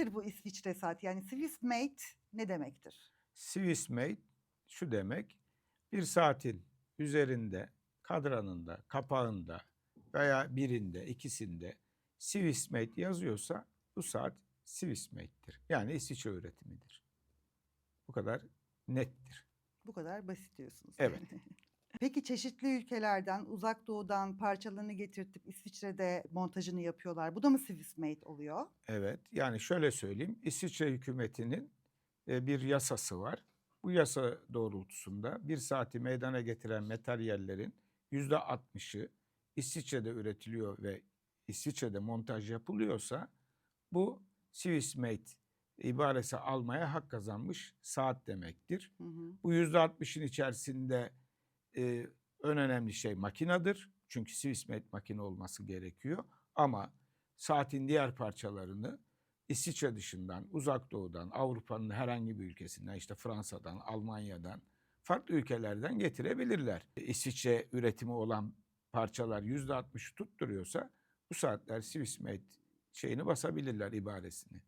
Nedir bu İsviçre saati? Yani Swiss made ne demektir? Swiss made şu demek bir saatin üzerinde, kadranında, kapağında veya birinde, ikisinde Swiss made yazıyorsa bu saat Swiss made'tir. Yani İsviçre üretimidir. Bu kadar nettir. Bu kadar basit diyorsunuz. Evet. Peki çeşitli ülkelerden, uzak doğudan parçalarını getirtip İsviçre'de montajını yapıyorlar. Bu da mı Swiss made oluyor? Evet, yani şöyle söyleyeyim. İsviçre hükümetinin e, bir yasası var. Bu yasa doğrultusunda bir saati meydana getiren materyallerin yüzde 60'ı İsviçre'de üretiliyor ve İsviçre'de montaj yapılıyorsa bu Swiss made ibaresi almaya hak kazanmış saat demektir. Hı hı. Bu yüzde 60'ın içerisinde e, en önemli şey makinadır. Çünkü Swiss made makine olması gerekiyor. Ama saatin diğer parçalarını İsviçre dışından, uzak doğudan, Avrupa'nın herhangi bir ülkesinden, işte Fransa'dan, Almanya'dan, farklı ülkelerden getirebilirler. E, İsviçre üretimi olan parçalar yüzde 60'ı tutturuyorsa bu saatler Swiss made şeyini basabilirler ibaresini.